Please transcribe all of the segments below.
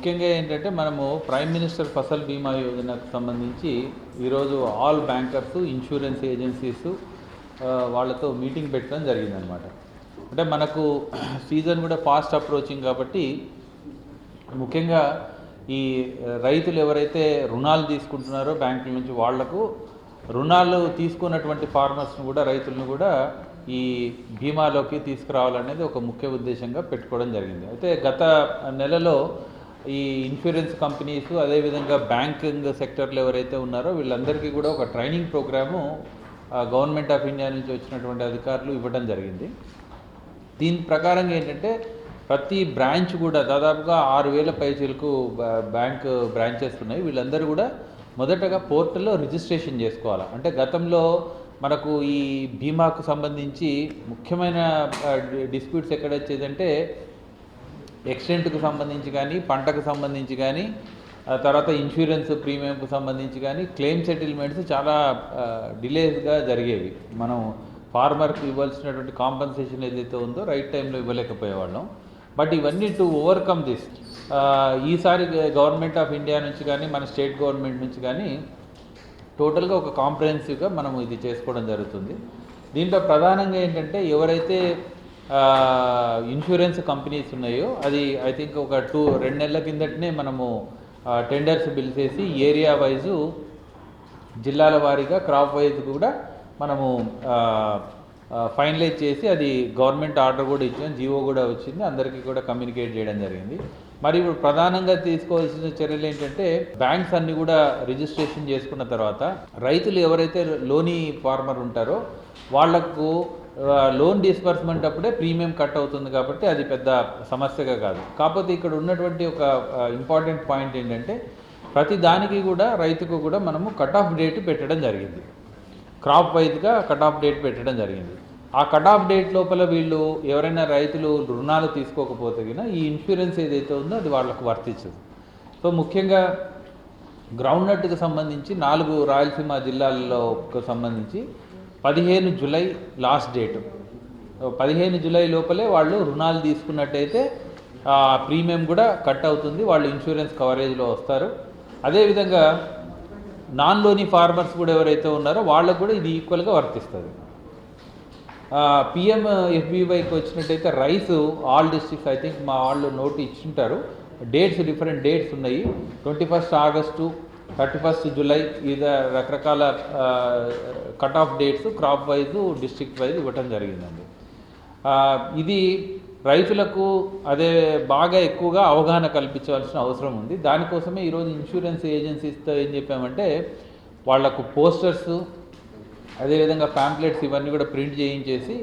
ముఖ్యంగా ఏంటంటే మనము ప్రైమ్ మినిస్టర్ ఫసల్ బీమా యోజనకు సంబంధించి ఈరోజు ఆల్ బ్యాంకర్స్ ఇన్సూరెన్స్ ఏజెన్సీస్ వాళ్ళతో మీటింగ్ పెట్టడం జరిగిందనమాట అంటే మనకు సీజన్ కూడా ఫాస్ట్ అప్రోచింగ్ కాబట్టి ముఖ్యంగా ఈ రైతులు ఎవరైతే రుణాలు తీసుకుంటున్నారో బ్యాంకుల నుంచి వాళ్ళకు రుణాలు తీసుకున్నటువంటి ఫార్మర్స్ను కూడా రైతులను కూడా ఈ బీమాలోకి తీసుకురావాలనేది ఒక ముఖ్య ఉద్దేశంగా పెట్టుకోవడం జరిగింది. అయితే గత నెలలో ఈ ఇన్సూరెన్స్ కంపెనీస్ అదేవిధంగా బ్యాంకింగ్ సెక్టర్లు ఎవరైతే ఉన్నారో వీళ్ళందరికీ కూడా ఒక training programme government of India నుంచి వచ్చినటువంటి అధికారులు ఇవ్వడం జరిగింది. దీని ప్రకారంగా ఏంటంటే ప్రతి బ్రాంచ్ కూడా దాదాపుగా ఆరు వేల పైచీలకు బ్యాంక్ బ్రాంచెస్ ఉన్నాయి. వీళ్ళందరూ కూడా మొదటగా పోర్టల్లో రిజిస్ట్రేషన్ చేసుకోవాలి. అంటే గతంలో మనకు ఈ బీమాకు సంబంధించి ముఖ్యమైన డిస్ప్యూట్స్ ఎక్కడ వచ్చేదంటే ఎక్స్టెంట్కు సంబంధించి కానీ పంటకు సంబంధించి కానీ తర్వాత ఇన్సూరెన్స్ ప్రీమియంకు సంబంధించి కానీ క్లెయిమ్ సెటిల్మెంట్స్ చాలా డిలేస్గా జరిగేవి. మనం ఫార్మర్కి ఇవ్వాల్సినటువంటి కాంపన్సేషన్ ఏదైతే ఉందో రైట్ టైంలో ఇవ్వలేకపోయేవాళ్ళం. బట్ ఇవన్నీ టు ఓవర్కమ్ దిస్. ఈసారి గవర్నమెంట్ ఆఫ్ ఇండియా నుంచి కానీ మన స్టేట్ గవర్నమెంట్ నుంచి కానీ టోటల్గా ఒక కాంప్రహెన్సివ్గా మనం ఇది చేసుకోవడం జరుగుతుంది. దీంట్లో ప్రధానంగా ఏంటంటే ఎవరైతే ఇన్సూరెన్స్ కంపెనీస్ ఉన్నాయో అది ఐ థింక్ ఒక టూ రెండు నెలల కిందటనే మనము టెండర్స్ పిలిచేసి ఏరియా వైజు జిల్లాల వారీగా క్రాప్ వైజ్ కూడా మనము ఫైనలైజ్ చేసి అది గవర్నమెంట్ ఆర్డర్ కూడా ఇచ్చాం జీవో కూడా వచ్చింది అందరికీ కూడా కమ్యూనికేట్ చేయడం జరిగింది. మరి ఇప్పుడు ప్రధానంగా తీసుకోవాల్సిన చర్యలు ఏంటంటే బ్యాంక్స్ అన్నీ కూడా రిజిస్ట్రేషన్ చేసుకున్న తర్వాత రైతులు ఎవరైతే లోనీ ఫార్మర్ ఉంటారో వాళ్ళకు లోన్ డిస్బర్స్మెంట్ అప్పుడే ప్రీమియం కట్ అవుతుంది కాబట్టి అది పెద్ద సమస్యగా కాదు. కాకపోతే ఇక్కడ ఉన్నటువంటి ఒక ఇంపార్టెంట్ పాయింట్ ఏంటంటే ప్రతి దానికి కూడా రైతుకు కూడా మనము కట్ ఆఫ్ డేట్ పెట్టడం జరిగింది. క్రాప్ వైజ్గా కట్ ఆఫ్ డేట్ పెట్టడం జరిగింది. ఆ కట్ ఆఫ్ డేట్ లోపల వీళ్ళు ఎవరైనా రైతులు రుణాలు తీసుకోకపోతే కనుక ఈ ఇన్సూరెన్స్ ఏదైతే ఉందో అది వాళ్ళకు వర్తించదు. సో ముఖ్యంగా గ్రౌండ్ నట్కు సంబంధించి నాలుగు రాయలసీమ జిల్లాల్లో సంబంధించి పదిహేను జులై లాస్ట్ డేట్. పదిహేను జులై లోపలే వాళ్ళు రుణాలు తీసుకున్నట్టయితే ఆ ప్రీమియం కూడా కట్ అవుతుంది వాళ్ళు ఇన్సూరెన్స్ కవరేజ్లో వస్తారు. అదేవిధంగా నాన్లోని ఫార్మర్స్ కూడా ఎవరైతే ఉన్నారో వాళ్ళకు కూడా ఇది ఈక్వల్గా వర్తిస్తుంది. పిఎం ఎఫ్బీవైకి వచ్చినట్టయితే rice all districts I think మా వాళ్ళు నోటు ఇచ్చింటారు. డేట్స్ డిఫరెంట్ డేట్స్ ఉన్నాయి. Twenty first August thirty first July ఇది రకరకాల cut off dates crop wise district wise ఇవ్వటం జరిగిందండి. ఇది రైతులకు అదే బాగా ఎక్కువగా అవగాహన కల్పించవలసిన అవసరం ఉంది. దానికోసమే ఈరోజు ఇన్సూరెన్స్ ఏజెన్సీస్తో ఏం చెప్పామంటే వాళ్ళకు పోస్టర్స్ అదేవిధంగా ప్యాంప్లెట్స్ ఇవన్నీ కూడా ప్రింట్ చేయించేసి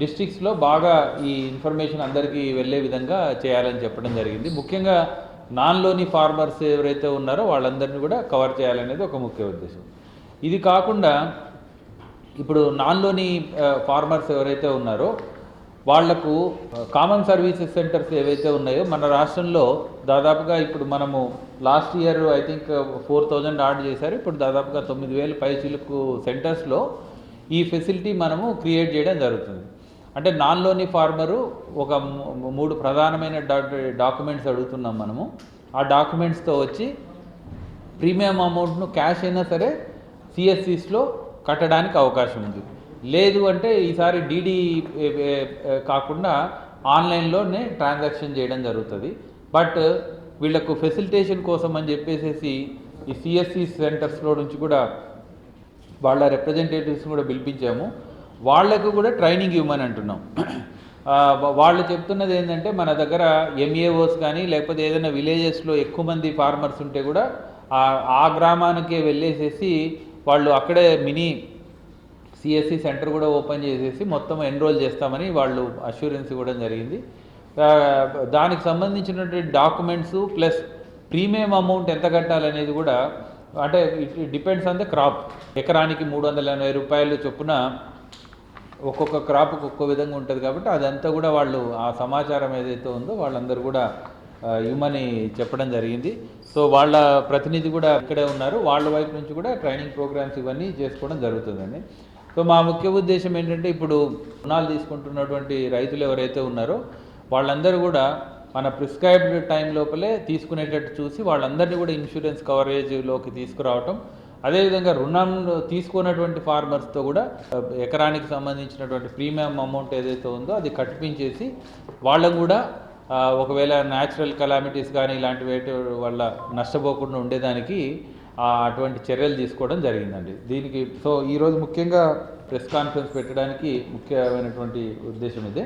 డిస్ట్రిక్ట్స్లో బాగా ఈ ఇన్ఫర్మేషన్ అందరికీ వెళ్ళే విధంగా చేయాలని చెప్పడం జరిగింది. ముఖ్యంగా నాన్లోని ఫార్మర్స్ ఎవరైతే ఉన్నారో వాళ్ళందరినీ కూడా కవర్ చేయాలనేది ఒక ముఖ్య ఉద్దేశం. ఇది కాకుండా ఇప్పుడు నాన్లోని ఫార్మర్స్ ఎవరైతే ఉన్నారో వాళ్ళకు కామన్ సర్వీసెస్ సెంటర్స్ ఏవైతే ఉన్నాయో మన రాష్ట్రంలో దాదాపుగా ఇప్పుడు మనము last year I think four thousand order చేశారు. ఇప్పుడు దాదాపుగా తొమ్మిది వేల పైచీలకు సెంటర్స్లో ఈ ఫెసిలిటీ మనము క్రియేట్ చేయడం జరుగుతుంది. అంటే నాన్లోని ఫార్మరు ఒక మూడు ప్రధానమైన డాక్యుమెంట్స్ అడుగుతున్నాం మనము. ఆ డాక్యుమెంట్స్తో వచ్చి ప్రీమియం అమౌంట్ను క్యాష్ అయినా సరే సిఎస్సిస్లో కట్టడానికి అవకాశం ఉంది. లేదు అంటే ఈసారి డీడీ కాకుండా ఆన్లైన్లోనే ట్రాన్సాక్షన్ చేయడం జరుగుతుంది. బట్ వీళ్ళకు ఫెసిలిటేషన్ కోసం అని చెప్పేసి ఈ సిఎస్సి సెంటర్స్లో నుంచి కూడా వాళ్ళ రిప్రజెంటేటివ్స్ కూడా పిలిపించాము. వాళ్ళకు కూడా ట్రైనింగ్ ఇవ్వమని అంటున్నాం. వాళ్ళు చెప్తున్నది ఏంటంటే మన దగ్గర ఎంఏఓస్ కానీ లేకపోతే ఏదైనా విలేజెస్లో ఎక్కువ మంది ఫార్మర్స్ ఉంటే కూడా ఆ గ్రామానికే వెళ్ళేసేసి వాళ్ళు అక్కడే మినీ సిఎస్సి సెంటర్ కూడా ఓపెన్ చేసేసి మొత్తం ఎన్రోల్ చేస్తామని వాళ్ళు అష్యూరెన్స్ ఇవ్వడం జరిగింది. దానికి సంబంధించినటువంటి డాక్యుమెంట్స్ ప్లస్ ప్రీమియం అమౌంట్ ఎంత కట్టాలనేది కూడా అంటే it depends on the crop ఎకరానికి మూడు వందల ఎనభై రూపాయలు చొప్పున ఒక్కొక్క క్రాప్కి ఒక్కో విధంగా ఉంటుంది కాబట్టి అదంతా కూడా వాళ్ళు ఆ సమాచారం ఏదైతే ఉందో వాళ్ళందరూ కూడా ఇవ్వమని చెప్పడం జరిగింది. సో వాళ్ళ ప్రతినిధి కూడా ఇక్కడే ఉన్నారు. వాళ్ళ వైపు నుంచి కూడా ట్రైనింగ్ ప్రోగ్రామ్స్ ఇవన్నీ చేసుకోవడం జరుగుతుందండి. సో మా ముఖ్య ఉద్దేశం ఏంటంటే ఇప్పుడు రుణాలు తీసుకుంటున్నటువంటి రైతులు ఎవరైతే ఉన్నారో వాళ్ళందరూ కూడా మన ప్రిస్క్రైబ్డ్ టైం లోపలే తీసుకునేటట్టు చూసి వాళ్ళందరినీ కూడా ఇన్సూరెన్స్ కవరేజ్లోకి తీసుకురావటం అదేవిధంగా రుణం తీసుకున్నటువంటి ఫార్మర్స్తో కూడా ఎకరానికి సంబంధించినటువంటి ప్రీమియం అమౌంట్ ఏదైతే ఉందో అది కట్టిపించేసి వాళ్ళకు కూడా ఒకవేళ న్యాచురల్ కలామిటీస్ కానీ ఇలాంటి వల్ల నష్టపోకుండా ఉండేదానికి అటువంటి చర్యలు తీసుకోవడం జరిగిందండి. దీనికి సో ఈరోజు ముఖ్యంగా ప్రెస్ కాన్ఫరెన్స్ పెట్టడానికి ముఖ్యమైనటువంటి ఉద్దేశం ఇదే.